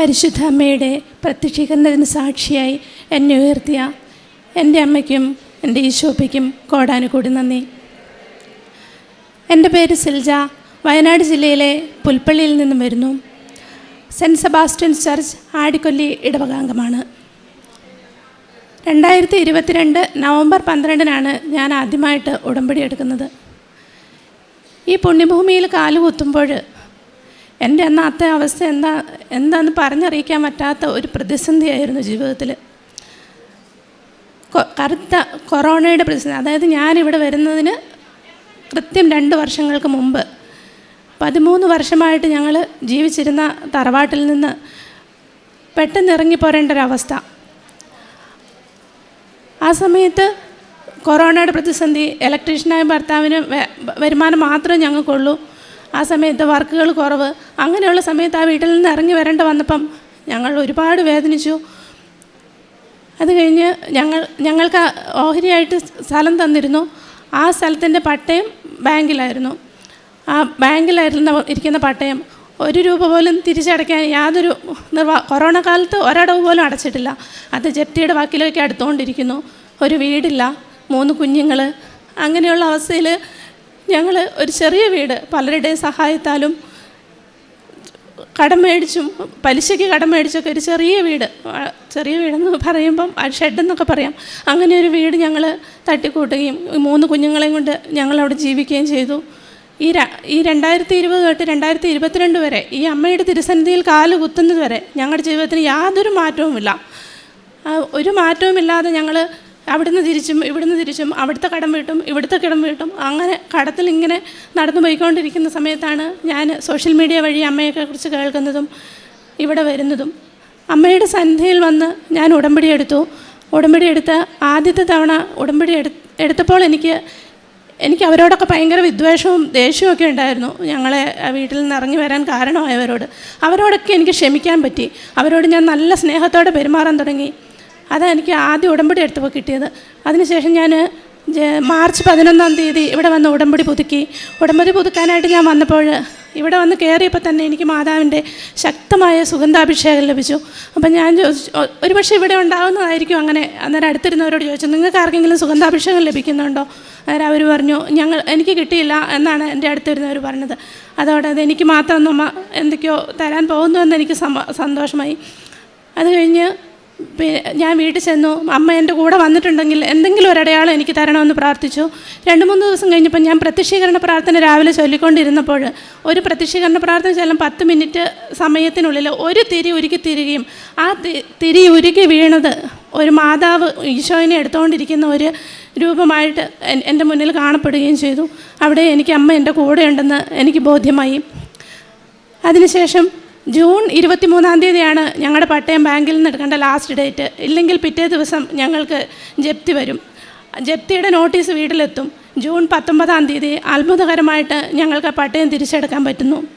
പരിശുദ്ധ അമ്മയുടെ പ്രത്യക്ഷീകരണത്തിന് സാക്ഷിയായി എന്നെ ഉയർത്തിയ എന്റെ അമ്മയ്ക്കും എന്റെ ഈശോപ്പയ്ക്കും കോടാനുകൂടി നന്ദി. എന്റെ പേര് സിൽജ. വയനാട് ജില്ലയിലെ പുൽപ്പള്ളിയിൽ നിന്നും വരുന്നു. സെന്റ് സെബാസ്റ്റ്യൻ ചർച്ച് ആടിക്കൊല്ലി ഇടവകാംഗമാണ്. രണ്ടായിരത്തി ഇരുപത്തിരണ്ട് നവംബർ പന്ത്രണ്ടിനാണ് ഞാൻ ആദ്യമായിട്ട് ഉടമ്പടി എടുക്കുന്നത്. ഈ പുണ്യഭൂമിയിൽ കാലുകുത്തുമ്പോൾ എന്റെ അന്നത്തെ അവസ്ഥ എന്താ എന്താണെന്ന് പറഞ്ഞറിയിക്കാൻ പറ്റാത്ത ഒരു പ്രതിസന്ധിയായിരുന്നു ജീവിതത്തിൽ കറുത്ത കൊറോണയുടെ പ്രതിസന്ധി അതായത് ഞാനിവിടെ വരുന്നതിന് കൃത്യം രണ്ട് വർഷങ്ങൾക്ക് മുമ്പ് പതിമൂന്ന് വർഷമായിട്ട് ഞങ്ങൾ ജീവിച്ചിരുന്ന തറവാട്ടിൽ നിന്ന് പെട്ടെന്ന് ഇറങ്ങിപ്പോരേണ്ട ഒരവസ്ഥ ആ സമയത്ത് കൊറോണയുടെ പ്രതിസന്ധി ഇലക്ട്രീഷ്യനായ ഭർത്താവിന് വരുമാനം മാത്രമേ ഞങ്ങൾക്കുള്ളൂ. ആ സമയത്ത് വർക്കുകൾ കുറവ്. അങ്ങനെയുള്ള സമയത്ത് ആ വീട്ടിൽ നിന്ന് ഇറങ്ങി വരേണ്ട വന്നപ്പം ഞങ്ങൾ ഒരുപാട് വേദനിച്ചു. അത് കഴിഞ്ഞ് ഞങ്ങൾ ഞങ്ങൾക്ക് ഓഹരിയായിട്ട് സ്ഥലം തന്നിരുന്നു. ആ സ്ഥലത്തിന്റെ പട്ടയം ബാങ്കിലായിരുന്നു. ആ ബാങ്കിലായിരുന്ന ഇരിക്കുന്ന പട്ടയം ഒരു രൂപ പോലും തിരിച്ചടയ്ക്കാൻ യാതൊരു നിർവാ കൊറോണ കാലത്ത് ഒരടവ് പോലും അടച്ചിട്ടില്ല. അത് ജപ്തിയുടെ വാക്കിലേക്ക് അടുത്തുകൊണ്ടിരിക്കുന്നു. ഒരു വീടില്ല. മൂന്ന് കുഞ്ഞുങ്ങൾ അങ്ങനെയുള്ള അവസ്ഥയിൽ ഞങ്ങൾ ഒരു ചെറിയ വീട് പലരുടെയും സഹായത്താലും കടം മേടിച്ചും പലിശയ്ക്ക് കടം മേടിച്ചൊക്കെ ഒരു ചെറിയ വീട്. ചെറിയ വീടെന്ന് പറയുമ്പം ഷെഡെന്നൊക്കെ പറയാം. അങ്ങനെ ഒരു വീട് ഞങ്ങൾ തട്ടിക്കൂട്ടുകയും മൂന്ന് കുഞ്ഞുങ്ങളെയും കൊണ്ട് ഞങ്ങളവിടെ ജീവിക്കുകയും ചെയ്തു. ഈ ഈ രണ്ടായിരത്തി ഇരുപത് തൊട്ട് രണ്ടായിരത്തി ഇരുപത്തിരണ്ട് വരെ ഈ അമ്മയുടെ തിരുസന്നിധിയിൽ കാൽ കുത്തുന്നത് വരെ ഞങ്ങളുടെ ജീവിതത്തിന് യാതൊരു മാറ്റവുമില്ല. ഒരു മാറ്റവുമില്ലാതെ ഞങ്ങൾ അവിടുന്ന് തിരിച്ചും ഇവിടുന്ന് തിരിച്ചും അവിടുത്തെ കടം വീട്ടും ഇവിടുത്തെ കടം വീട്ടും. അങ്ങനെ കടത്തിൽ ഇങ്ങനെ നടന്നു പോയിക്കൊണ്ടിരിക്കുന്ന സമയത്താണ് ഞാൻ സോഷ്യൽ മീഡിയ വഴി അമ്മയൊക്കെ കുറിച്ച് കേൾക്കുന്നതും ഇവിടെ വരുന്നതും. അമ്മയുടെ സന്ധ്യയിൽ വന്ന് ഞാൻ ഉടമ്പടി എടുത്തു. ഉടമ്പടി എടുത്ത ആദ്യത്തെ തവണ ഉടമ്പടി എടു എടുത്തപ്പോൾ എനിക്ക് എനിക്ക് അവരോടൊക്കെ ഭയങ്കര വിദ്വേഷവും ദേഷ്യവും ഒക്കെ ഉണ്ടായിരുന്നു. ഞങ്ങളെ വീട്ടിൽ നിന്ന് ഇറങ്ങി വരാൻ കാരണമായവരോട്. അവരോടൊക്കെ എനിക്ക് ക്ഷമിക്കാൻ പറ്റി. അവരോട് ഞാൻ നല്ല സ്നേഹത്തോടെ പെരുമാറാൻ തുടങ്ങി. അതാണ് എനിക്ക് ആദ്യം ഉടമ്പടി എടുത്തപ്പോൾ കിട്ടിയത്. അതിനുശേഷം ഞാൻ മാർച്ച് പതിനൊന്നാം തീയതി ഇവിടെ വന്ന് ഉടമ്പടി പുതുക്കി. ഉടമ്പടി പുതുക്കാനായിട്ട് ഞാൻ വന്നപ്പോൾ ഇവിടെ വന്ന് കയറിയപ്പോൾ തന്നെ എനിക്ക് മാതാവിന്റെ ശക്തമായ സുഗന്ധാഭിഷേകം ലഭിച്ചു. അപ്പം ഞാൻ ചോദിച്ചു "ഒ- ഒരുപക്ഷെ ഇവിടെ ഉണ്ടാകുന്നതായിരിക്കും അങ്ങനെ. അന്നേരം അടുത്തിരുന്നവരോട് ചോദിച്ചു നിങ്ങൾക്ക് ആർക്കെങ്കിലും സുഗന്ധാഭിഷേകം ലഭിക്കുന്നുണ്ടോ? അന്നേരം അവർ പറഞ്ഞു ഞങ്ങൾ എനിക്ക് കിട്ടിയില്ല എന്നാണ് എന്റെ അടുത്തിരുന്നവർ പറഞ്ഞത്. അതോടെ അത് എനിക്ക് മാത്രം എന്തൊക്കെയോ തരാൻ പോകുന്നുവെന്ന് എനിക്ക് സന്തോഷമായി. അത് കഴിഞ്ഞ് ഞാൻ വീട്ടിൽ ചെന്നു. അമ്മ എന്റെ കൂടെ വന്നിട്ടുണ്ടെങ്കിൽ എന്തെങ്കിലും ഒരു അടയാളം എനിക്ക് തരണമെന്ന് പ്രാർത്ഥിച്ചു. രണ്ട് മൂന്ന് ദിവസം കഴിഞ്ഞപ്പോൾ ഞാൻ പ്രത്യക്ഷീകരണ പ്രാർത്ഥന രാവിലെ ചൊല്ലിക്കൊണ്ടിരുന്നപ്പോൾ ഒരു പ്രത്യക്ഷീകരണ പ്രാർത്ഥന ചെല്ലാം പത്ത് മിനിറ്റ് സമയത്തിനുള്ളിൽ ഒരു തിരി ഉരുക്കി തിരികെയും ആ തിരി ഉരുക്കി വീണത് ഒരു മാതാവ് ഈശോയിനെ എടുത്തുകൊണ്ടിരിക്കുന്ന ഒരു രൂപമായിട്ട് എന്റെ മുന്നിൽ കാണപ്പെടുകയും ചെയ്തു. അവിടെ എനിക്ക് അമ്മ എന്റെ കൂടെയുണ്ടെന്ന് എനിക്ക് ബോധ്യമായി. അതിനുശേഷം ജൂൺ ഇരുപത്തി മൂന്നാം തീയതിയാണ് ഞങ്ങളുടെ പട്ടയം ബാങ്കിൽ നിന്ന് എടുക്കേണ്ട ലാസ്റ്റ് ഡേറ്റ് ഇല്ലെങ്കിൽ പിറ്റേ ദിവസം ഞങ്ങൾക്ക് ജപ്തി വരും. ജപ്തിയുടെ നോട്ടീസ് വീട്ടിലെത്തും. ജൂൺ പത്തൊമ്പതാം തീയതി അത്ഭുതകരമായിട്ട് ഞങ്ങൾക്ക് പട്ടയം തിരിച്ചെടുക്കാൻ പറ്റുന്നു.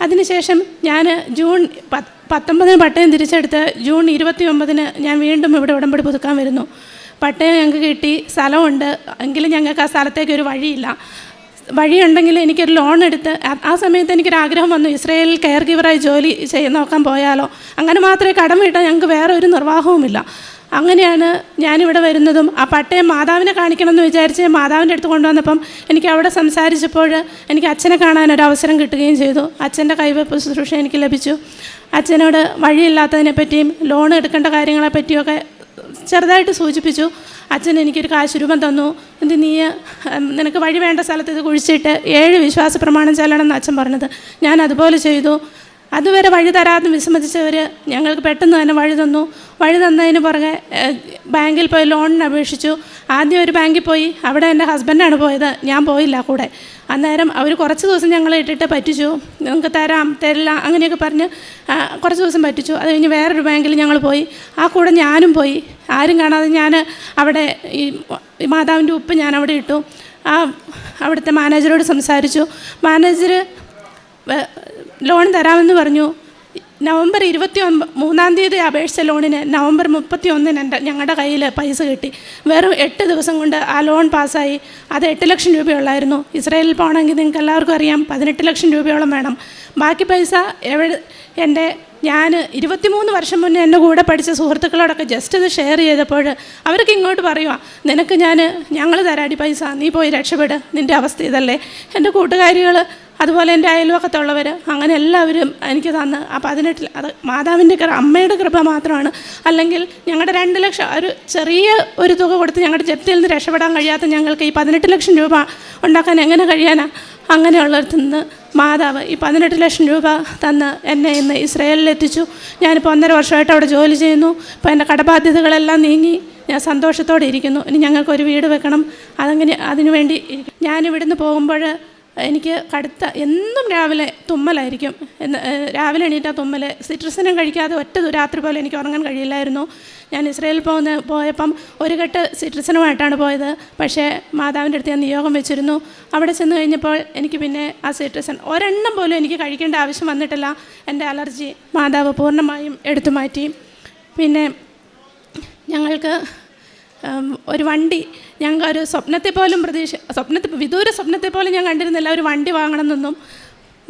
അതിനുശേഷം ഞാൻ ജൂൺ പത്ത് പത്തൊമ്പതിന് പട്ടയം തിരിച്ചെടുത്ത് ജൂൺ ഇരുപത്തി ഒമ്പതിന് ഞാൻ വീണ്ടും ഇവിടെ ഉടമ്പടി പുതുക്കാൻ വരുന്നു. പട്ടയം ഞങ്ങൾക്ക് കിട്ടി സ്ഥലമുണ്ട്. എങ്കിലും ഞങ്ങൾക്ക് ആ സ്ഥലത്തേക്ക് ഒരു വഴിയില്ല. വഴിയുണ്ടെങ്കിൽ എനിക്കൊരു ലോൺ എടുത്ത് ആ- സമയത്ത് എനിക്കൊരു ആഗ്രഹം വന്നു. ഇസ്രയേലിൽ കെയർ ഗിവറായി ജോലി ചെയ്ത് നോക്കാൻ പോയാലോ. അങ്ങനെ മാത്രമേ കടം വീട്ടാൻ ഞങ്ങൾക്ക് വേറെ ഒരു നിർവാഹവുമില്ല. അങ്ങനെയാണ് ഞാനിവിടെ വരുന്നതും. ആ പട്ടയം മാതാവിനെ കാണിക്കണമെന്ന് വിചാരിച്ച് മാതാവിന്റെ അടുത്ത് കൊണ്ടുവന്നപ്പം എനിക്ക് അവിടെ സംസാരിച്ചപ്പോൾ എനിക്ക് അച്ഛനെ കാണാനൊരു അവസരം കിട്ടുകയും ചെയ്തു. അച്ഛന്റെ കൈവയ്പ് ശുശ്രൂഷ എനിക്ക് ലഭിച്ചു. അച്ഛനോട് വഴിയില്ലാത്തതിനെ പറ്റിയും ലോൺ എടുക്കേണ്ട കാര്യങ്ങളെ പറ്റിയൊക്കെ ചെറുതായിട്ട് സൂചിപ്പിച്ചു. അച്ഛൻ എനിക്കൊരു കാശ് രൂപം തന്നു. എന്ത് നീ നിനക്ക് വഴി വേണ്ട സ്ഥലത്ത് ഇത് കുഴിച്ചിട്ട് ഏഴ് വിശ്വാസ പ്രമാണം ചെല്ലണം എന്ന് അച്ഛൻ പറഞ്ഞത്. ഞാൻ അതുപോലെ ചെയ്തു. അതുവരെ വഴി തരാതെ വിസമ്മതിച്ചവർ ഞങ്ങൾക്ക് പെട്ടെന്ന് തന്നെ വഴി തന്നു. വഴി തന്നതിന് പുറകെ ബാങ്കിൽ പോയി ലോണിന് അപേക്ഷിച്ചു. ആദ്യം ഒരു ബാങ്കിൽ പോയി. അവിടെ എന്റെ ഹസ്ബൻഡാണ് പോയത്. ഞാൻ പോയില്ല കൂടെ. അന്നേരം അവർ കുറച്ച് ദിവസം ഞങ്ങൾ ഇട്ടിട്ട് പറ്റിച്ചു. നിങ്ങൾക്ക് തരാം തരില്ല അങ്ങനെയൊക്കെ പറഞ്ഞ് കുറച്ച് ദിവസം പറ്റിച്ചു. അത് കഴിഞ്ഞ് വേറൊരു ബാങ്കിൽ ഞങ്ങൾ പോയി. ആ കൂടെ ഞാനും പോയി. ആരും കാണാതെ ഞാൻ അവിടെ ഈ മാതാവിന്റെ ഉപ്പ് ഞാൻ അവിടെ ഇട്ടു. ആ അവിടുത്തെ മാനേജരോട് സംസാരിച്ചു. മാനേജർ ലോൺ തരാമെന്ന് പറഞ്ഞു. നവംബർ ഇരുപത്തി ഒൻപ മൂന്നാം തീയതി അപേക്ഷിച്ച ലോണിന് നവംബർ മുപ്പത്തി ഒന്നിന് എന്റെ ഞങ്ങളുടെ കയ്യിൽ പൈസ കിട്ടി. വെറും എട്ട് ദിവസം കൊണ്ട് ആ ലോൺ പാസ്സായി. അത് എട്ട് ലക്ഷം രൂപയുള്ളായിരുന്നു. ഇസ്രായേലിൽ പോകണമെങ്കിൽ നിങ്ങൾക്ക് എല്ലാവർക്കും അറിയാം പതിനെട്ട് ലക്ഷം രൂപയോളം വേണം. ബാക്കി പൈസ എവിടെ എന്റെ ഞാൻ ഇരുപത്തിമൂന്ന് വർഷം മുന്നേ എന്റെ കൂടെ പഠിച്ച സുഹൃത്തുക്കളോടൊക്കെ ജസ്റ്റ് ഇത് ഷെയർ ചെയ്തപ്പോൾ അവർക്ക് ഇങ്ങോട്ട് പറയുക നിനക്ക് ഞാൻ ഞങ്ങൾ തരാടി പൈസ നീ പോയി രക്ഷപ്പെട് നിന്റെ അവസ്ഥ ഇതല്ലേ? എന്റെ കൂട്ടുകാരികൾ അതുപോലെ എന്റെ അയൽവക്കത്തുള്ളവർ അങ്ങനെ എല്ലാവരും എനിക്ക് തന്ന്. ആ പതിനെട്ടിൽ അത് മാതാവിന്റെ കൃപ അമ്മയുടെ കൃപ മാത്രമാണ്. അല്ലെങ്കിൽ ഞങ്ങളുടെ രണ്ട് ലക്ഷം ഒരു ചെറിയ ഒരു തുക കൊടുത്ത് ഞങ്ങളുടെ ജപ്തിയിൽ നിന്ന് രക്ഷപ്പെടാൻ കഴിയാത്ത ഞങ്ങൾക്ക് ഈ പതിനെട്ട് ലക്ഷം രൂപ ഉണ്ടാക്കാൻ എങ്ങനെ കഴിയാനാ? അങ്ങനെയുള്ളിടത്ത് നിന്ന് മാതാവ് ഈ പതിനെട്ട് ലക്ഷം രൂപ തന്ന് എന്നെ ഇന്ന് ഇസ്രയേലിൽ എത്തിച്ചു. ഞാനിപ്പോൾ ഒന്നര വർഷമായിട്ട് അവിടെ ജോലി ചെയ്യുന്നു. ഇപ്പോൾ എന്റെ കടബാധ്യതകളെല്ലാം നീങ്ങി. ഞാൻ സന്തോഷത്തോടെ ഇരിക്കുന്നു. ഇനി ഞങ്ങൾക്കൊരു വീട് വെക്കണം. അതങ്ങനെ അതിനുവേണ്ടി. ഞാനിവിടുന്ന് പോകുമ്പോൾ എനിക്ക് കടുത്ത എന്നും രാവിലെ തുമ്മലായിരിക്കും. എന്ന് രാവിലെ എണീറ്റ തുമ്മൽ സിട്രസിനും കഴിക്കാതെ ഒറ്റ രാത്രി പോലും എനിക്ക് ഉറങ്ങാൻ കഴിയില്ലായിരുന്നു. ഞാൻ ഇസ്രയേലിൽ പോകുന്ന പോയപ്പം ഒരു കെട്ട് സിട്രസിനുമായിട്ടാണ് പോയത്. പക്ഷേ മാതാവിന്റെ അടുത്ത് ഞാൻ നിയോഗം വെച്ചിരുന്നു. അവിടെ ചെന്ന് കഴിഞ്ഞപ്പോൾ എനിക്ക് പിന്നെ ആ സിട്രസൻ ഒരെണ്ണം പോലും എനിക്ക് കഴിക്കേണ്ട ആവശ്യം വന്നിട്ടില്ല. എന്റെ അലർജി മാതാവ് പൂർണമായും എടുത്തു മാറ്റി. പിന്നെ ഞങ്ങൾക്ക് ഒരു വണ്ടി ഞങ്ങൾക്ക് ഒരു സ്വപ്നത്തെ പോലും പ്രതീക്ഷ സ്വപ്നത്തെ വിദൂര സ്വപ്നത്തെ പോലും ഞാൻ കണ്ടിരുന്നില്ല. ഒരു വണ്ടി വാങ്ങണമെന്നൊന്നും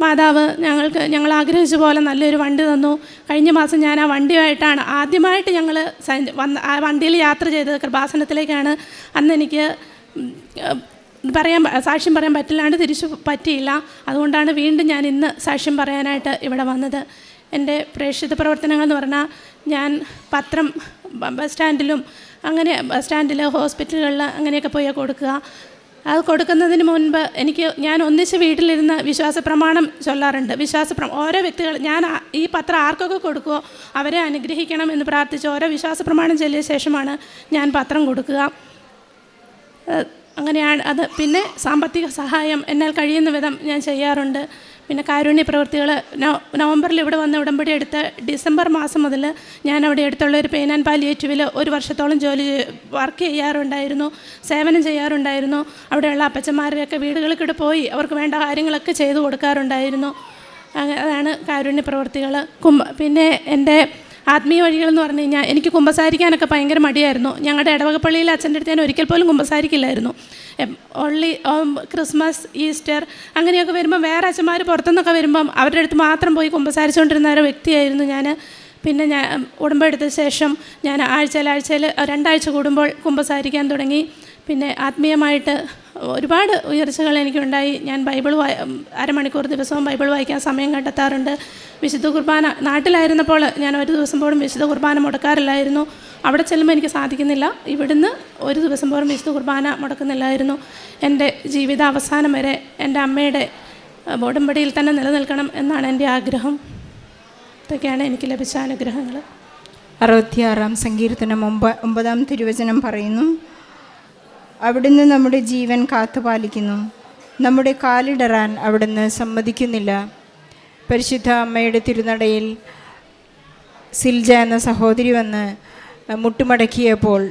മാതാവ് ഞങ്ങൾക്ക് ഞങ്ങൾ ആഗ്രഹിച്ച പോലെ നല്ലൊരു വണ്ടി തന്നു. കഴിഞ്ഞ മാസം ഞാൻ ആ വണ്ടിയായിട്ടാണ് ആദ്യമായിട്ട് ഞങ്ങൾ വന്ന ആ വണ്ടിയിൽ യാത്ര ചെയ്തത് കൃപാസനത്തിലേക്കാണ്. അന്ന് എനിക്ക് പറയാൻ സാക്ഷ്യം പറയാൻ പറ്റില്ലാണ്ട് തിരിച്ചു പറ്റിയില്ല. അതുകൊണ്ടാണ് വീണ്ടും ഞാൻ ഇന്ന് സാക്ഷ്യം പറയാനായിട്ട് ഇവിടെ വന്നത്. എന്റെ പ്രേക്ഷിത പ്രവർത്തനങ്ങൾ എന്ന് പറഞ്ഞാൽ ഞാൻ പത്രം ബസ് സ്റ്റാൻഡിലും അങ്ങനെ ബസ് സ്റ്റാൻഡിൽ ഹോസ്പിറ്റലുകളിൽ അങ്ങനെയൊക്കെ പോയി കൊടുക്കുക. അത് കൊടുക്കുന്നതിന് മുൻപ് എനിക്ക് ഞാൻ ഒന്നിച്ച് വീട്ടിലിരുന്ന് വിശ്വാസ പ്രമാണം ചൊല്ലാറുണ്ട്. വിശ്വാസ ഓരോ വ്യക്തികൾ ഞാൻ ഈ പത്രം ആർക്കൊക്കെ കൊടുക്കുമോ അവരെ അനുഗ്രഹിക്കണം എന്ന് പ്രാർത്ഥിച്ച് ഓരോ വിശ്വാസ പ്രമാണം ചൊല്ലിയ ശേഷമാണ് ഞാൻ പത്രം കൊടുക്കുക. അങ്ങനെയാണ്. അത് പിന്നെ സാമ്പത്തിക സഹായം എന്നാൽ കഴിയുന്ന വിധം ഞാൻ ചെയ്യാറുണ്ട്. പിന്നെ കാരുണ്യ പ്രവൃത്തികൾ നവംബറിൽ ഇവിടെ വന്ന് ഉടമ്പടി എടുത്ത ഡിസംബർ മാസം മുതൽ ഞാൻ അവിടെ അടുത്തുള്ള ഒരു പെയിൻ ആൻഡ് പാലിയേറ്റീവിൽ ഒരു വർഷത്തോളം ജോലി വർക്ക് ചെയ്യാറുണ്ടായിരുന്നു സേവനം ചെയ്യാറുണ്ടായിരുന്നു. അവിടെയുള്ള അപ്പച്ചന്മാരുടെയൊക്കെ വീടുകളിൽ പോയി അവർക്ക് വേണ്ട കാര്യങ്ങളൊക്കെ ചെയ്തു കൊടുക്കാറുണ്ടായിരുന്നു. അതാണ് കാരുണ്യ പ്രവൃത്തികൾ. കുംഭ പിന്നെ എന്റെ ആത്മീയ വഴികൾ എന്ന് പറഞ്ഞു കഴിഞ്ഞാൽ എനിക്ക് കുമ്പസാരിക്കാനൊക്കെ ഭയങ്കര മടിയായിരുന്നു. ഞങ്ങളുടെ ഇടവകപ്പള്ളിയിൽ അച്ഛന്റെ അടുത്ത് ഞാൻ ഒരിക്കൽ പോലും കുമ്പസാരിക്കില്ലായിരുന്നു. ഓൺലി ക്രിസ്മസ് ഈസ്റ്റർ അങ്ങനെയൊക്കെ വരുമ്പോൾ വേറെ അച്ഛന്മാർ പുറത്തുനിന്നൊക്കെ വരുമ്പം അവരുടെ അടുത്ത് മാത്രം പോയി കുമ്പസാരിച്ചുകൊണ്ടിരുന്ന ഒരു വ്യക്തിയായിരുന്നു ഞാൻ പിന്നെ ഞാൻ ഉടമ്പെടുത്ത ശേഷം ഞാൻ ആഴ്ചയിൽ ആഴ്ചയിൽ രണ്ടാഴ്ച കൂടുമ്പോൾ കുമ്പസാരിക്കാൻ തുടങ്ങി. പിന്നെ ആത്മീയമായിട്ട് ഒരുപാട് ഉയർച്ചകൾ എനിക്കുണ്ടായി. ഞാൻ ബൈബിൾ വായ അരമണിക്കൂർ ദിവസവും ബൈബിൾ വായിക്കാൻ സമയം കണ്ടെത്താറുണ്ട്. വിശുദ്ധ കുർബാന നാട്ടിലായിരുന്നപ്പോൾ ഞാൻ ഒരു ദിവസം പോലും വിശുദ്ധ കുർബാന മുടക്കാറില്ലായിരുന്നു. അവിടെ ചെല്ലുമ്പോൾ എനിക്ക് സാധിക്കുന്നില്ല. ഇവിടുന്ന് ഒരു ദിവസം പോലും വിശുദ്ധ കുർബാന മുടക്കുന്നില്ലായിരുന്നു. എന്റെ ജീവിത അവസാനം വരെ എന്റെ അമ്മയുടെ അഹ്, തന്നെ നിലനിൽക്കണം എന്നാണ് എന്റെ ആഗ്രഹം. ഇതൊക്കെയാണ് എനിക്ക് ലഭിച്ച അനുഗ്രഹങ്ങൾ. അറുപത്തിയാറാം സങ്കീർത്തനം ഒമ്പ ഒമ്പതാം തിരുവചനം പറയുന്നു. അവിടുന്ന് നമ്മുടെ ജീവൻ കാത്തുപാലിക്കുന്നു. നമ്മുടെ കാലിടറാൻ അവിടുന്ന് സമ്മതിക്കുന്നില്ല. പരിശുദ്ധ അമ്മയുടെ തിരുനടയിൽ സിൽജ എന്ന സഹോദരി വന്ന് മുട്ടുമടക്കിയപ്പോൾ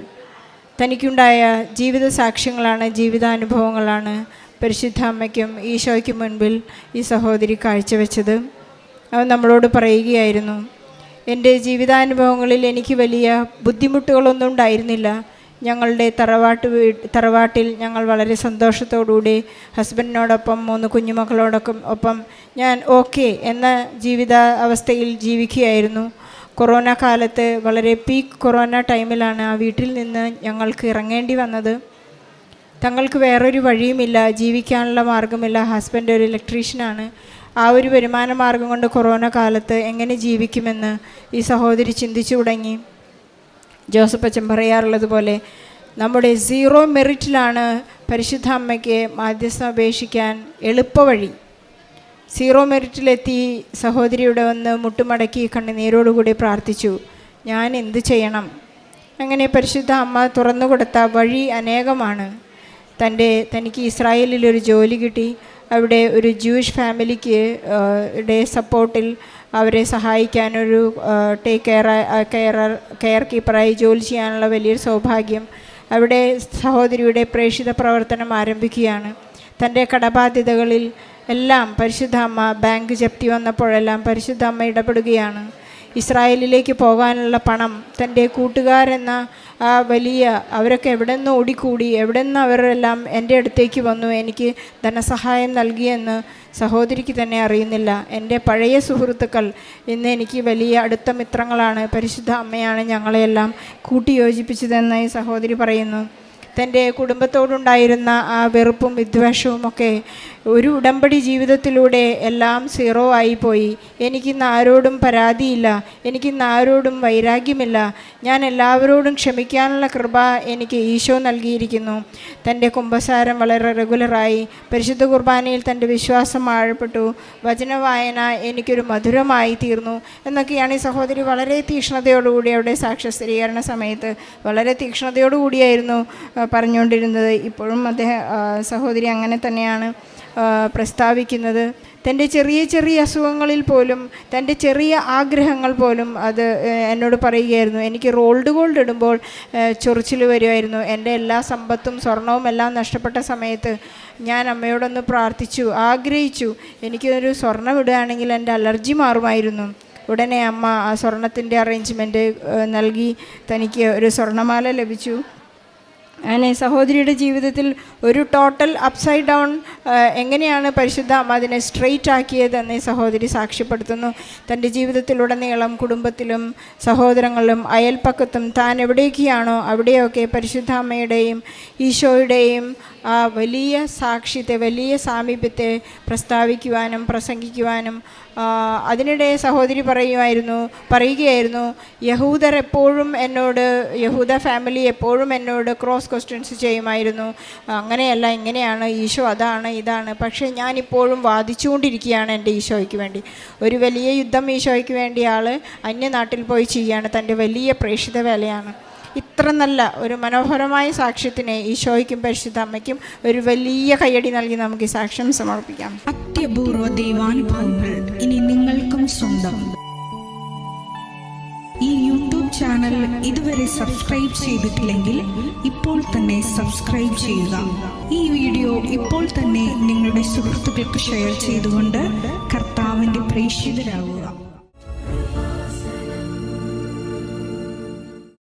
തനിക്കുണ്ടായ ജീവിത സാക്ഷ്യങ്ങളാണ് ജീവിതാനുഭവങ്ങളാണ് പരിശുദ്ധ അമ്മയ്ക്കും ഈശോയ്ക്കും മുൻപിൽ ഈ സഹോദരി കാഴ്ചവെച്ചത്. അവൻ നമ്മളോട് പറയുകയായിരുന്നു എന്റെ ജീവിതാനുഭവങ്ങളിൽ എനിക്ക് വലിയ ബുദ്ധിമുട്ടുകളൊന്നും ഉണ്ടായിരുന്നില്ല. ഞങ്ങളുടെ തറവാട്ട് വീട്ട് തറവാട്ടിൽ ഞങ്ങൾ വളരെ സന്തോഷത്തോടുകൂടി ഹസ്ബൻഡിനോടൊപ്പം മൂന്ന് കുഞ്ഞുമക്കളോടൊപ്പം ഒപ്പം ഞാൻ ഓക്കെ എന്ന ജീവിത അവസ്ഥയിൽ ജീവിക്കുകയായിരുന്നു. കൊറോണ കാലത്ത് വളരെ പീക്ക് കൊറോണ ടൈമിലാണ് ആ വീട്ടിൽ നിന്ന് ഞങ്ങൾക്ക് ഇറങ്ങേണ്ടി വന്നത്. തങ്ങൾക്ക് വേറൊരു വഴിയുമില്ല ജീവിക്കാനുള്ള മാർഗമില്ല. ഹസ്ബൻഡ് ഒരു ഇലക്ട്രീഷ്യനാണ്. ആ ഒരു വരുമാന മാർഗം കൊണ്ട് കൊറോണ കാലത്ത് എങ്ങനെ ജീവിക്കുമെന്ന് ഈ സഹോദരി ചിന്തിച്ചു തുടങ്ങി. ജോസഫ് അച്ഛൻ പറയാറുള്ളത് പോലെ നമ്മുടെ സീറോ മെറിറ്റിലാണ് പരിശുദ്ധ അമ്മയ്ക്ക് മാധ്യസ്ഥം അപേക്ഷിക്കാൻ എളുപ്പവഴി. സീറോ മെറിറ്റിലെത്തി സഹോദരിയുടെ വന്ന് മുട്ടുമടക്കി കണ്ണുനീരോടുകൂടി പ്രാർത്ഥിച്ചു ഞാൻ എന്ത് ചെയ്യണം? അങ്ങനെ പരിശുദ്ധ അമ്മ തുറന്നു കൊടുത്ത വഴി അനേകമാണ്. തന്റെ തനിക്ക് ഇസ്രായേലിൽ ഒരു ജോലി കിട്ടി. അവിടെ ഒരു ജൂയിഷ് ഫാമിലിക്ക് സപ്പോർട്ടിൽ അവരെ സഹായിക്കാനൊരു ടേക്ക് കെയർ കെയർ കീപ്പറായി ജോലി ചെയ്യാനുള്ള വലിയൊരു സൗഭാഗ്യം അവിടെ സഹോദരിയുടെ പ്രേക്ഷിത പ്രവർത്തനം ആരംഭിക്കുകയാണ്. തന്റെ കടബാധ്യതകളിൽ എല്ലാം പരിശുദ്ധ അമ്മ ബാങ്ക് ജപ്തി വന്നപ്പോഴെല്ലാം പരിശുദ്ധ അമ്മ ഇടപെടുകയാണ്. ഇസ്രായേലിലേക്ക് പോകാനുള്ള പണം തന്റെ കൂട്ടുകാരെന്ന ആ വലിയ അവരൊക്കെ എവിടെ നിന്ന് ഓടിക്കൂടി എവിടെ നിന്ന് അവരെല്ലാം എന്റെ അടുത്തേക്ക് വന്നു എനിക്ക് ധനസഹായം നൽകിയെന്ന് സഹോദരിക്ക് തന്നെ അറിയുന്നില്ല. എന്റെ പഴയ സുഹൃത്തുക്കൾ ഇന്ന് എനിക്ക് വലിയ അടുത്ത മിത്രങ്ങളാണ്. പരിശുദ്ധ അമ്മയാണ് ഞങ്ങളെയെല്ലാം കൂട്ടിയോജിപ്പിച്ചതെന്ന് ഈ സഹോദരി പറയുന്നു. തന്റെ കുടുംബത്തോടുണ്ടായിരുന്ന ആ വെറുപ്പും വിദ്വേഷവും ഒക്കെ ഒരു ഉടമ്പടി ജീവിതത്തിലൂടെ എല്ലാം സീറോ ആയിപ്പോയി എനിക്കിന്ന് ആരോടും പരാതിയില്ല. എനിക്കിന്ന് ആരോടും വൈരാഗ്യമില്ല. ഞാൻ എല്ലാവരോടും ക്ഷമിക്കാനുള്ള കൃപ എനിക്ക് ഈശോ നൽകിയിരിക്കുന്നു. തന്റെ കുംഭസാരം വളരെ റെഗുലറായി പരിശുദ്ധ കുർബാനയിൽ തന്റെ വിശ്വാസം ആഴപ്പെട്ടു. വചനവായന എനിക്കൊരു മധുരമായി തീർന്നു. എന്നൊക്കെയാണ് ഈ സഹോദരി വളരെ തീക്ഷ്ണതയോടുകൂടി അവിടെ സാക്ഷ്യസ്ഥിരീകരണ സമയത്ത് വളരെ തീക്ഷ്ണതയോടുകൂടിയായിരുന്നു പറഞ്ഞുകൊണ്ടിരുന്നത്. ഇപ്പോഴും അദ്ദേഹം സഹോദരി അങ്ങനെ തന്നെയാണ്. പ്രസ്താവിക്കുന്നത്. തന്റെ ചെറിയ ചെറിയ അസുഖങ്ങളിൽ പോലും തന്റെ ചെറിയ ആഗ്രഹങ്ങൾ പോലും അത് എന്നോട് പറയുകയായിരുന്നു. എനിക്ക് റോൾഡ് ഗോൾഡ് ഇടുമ്പോൾ ചൊറിച്ചിൽ വരുമായിരുന്നു. എന്റെ എല്ലാ സമ്പത്തും സ്വർണവും എല്ലാം നഷ്ടപ്പെട്ട സമയത്ത് ഞാൻ അമ്മയോടൊന്ന് പ്രാർത്ഥിച്ചു. ആഗ്രഹിച്ചു എനിക്കൊരു സ്വർണം ഇടുകയാണെങ്കിൽ എന്റെ അലർജി മാറുമായിരുന്നു. ഉടനെ അമ്മ ആ സ്വർണത്തിന്റെ അറേഞ്ച്മെന്റ് നൽകി. തനിക്ക് ഒരു സ്വർണമാല ലഭിച്ചു. അങ്ങനെ സഹോദരിയുടെ ജീവിതത്തിൽ ഒരു ടോട്ടൽ അപ്സൈഡ് ഡൗൺ എങ്ങനെയാണ് പരിശുദ്ധ അമ്മ അതിനെ സ്ട്രെയിറ്റ് ആക്കിയതെന്ന് സഹോദരി സാക്ഷ്യപ്പെടുത്തുന്നു. തന്റെ ജീവിതത്തിലുടനീളം കുടുംബത്തിലും സഹോദരങ്ങളിലും അയൽപ്പക്കത്തും താൻ എവിടേക്കാണോ അവിടെയൊക്കെ പരിശുദ്ധ അമ്മയുടെയും ഈശോയുടെയും ആ വലിയ സാക്ഷ്യത്തെ വലിയ സാമീപ്യത്തെ പ്രസ്താവിക്കുവാനും പ്രസംഗിക്കുവാനും അതിനിടെ സഹോദരി പറയുമായിരുന്നു പറയുകയായിരുന്നു യഹൂദർ എപ്പോഴും എന്നോട് യഹൂദ ഫാമിലി എപ്പോഴും എന്നോട് ക്രോസ് ക്വസ്റ്റ്യൻസ് ചെയ്യുമായിരുന്നു. അങ്ങനെയല്ല ഇങ്ങനെയാണ് ഈശോ അതാണ് ഇതാണ്. പക്ഷേ ഞാനിപ്പോഴും വാദിച്ചുകൊണ്ടിരിക്കുകയാണ് എന്റെ ഈശോയ്ക്ക് വേണ്ടി. ഒരു വലിയ യുദ്ധം ഈശോയ്ക്ക് വേണ്ടി ആൾ അന്യനാട്ടിൽ പോയി ചെയ്യുകയാണ്. തന്റെ വലിയ പ്രേക്ഷിത വേലയാണ്. ഇത്ര നല്ല ഒരു മനോഹരമായ സാക്ഷ്യത്തിനെ ഈശോയ്ക്കും പരിശുദ്ധ അമ്മയ്ക്കും ഒരു വലിയ കയ്യടി നൽകി നമുക്ക് ഈ സാക്ഷ്യം സമർപ്പിക്കാം. അത്യപൂർവ ദൈവാനുഭവങ്ങൾ ഇനി നിങ്ങൾക്കും സ്വന്തം. ഈ യൂട്യൂബ് ചാനൽ ഇതുവരെ സബ്സ്ക്രൈബ് ചെയ്തിട്ടില്ലെങ്കിൽ ഇപ്പോൾ തന്നെ സബ്സ്ക്രൈബ് ചെയ്യുക. ഈ വീഡിയോ ഇപ്പോൾ തന്നെ നിങ്ങളുടെ സുഹൃത്തുക്കൾക്ക് ഷെയർ ചെയ്തുകൊണ്ട് കർത്താവിന്റെ പ്രേക്ഷിതരാകുക.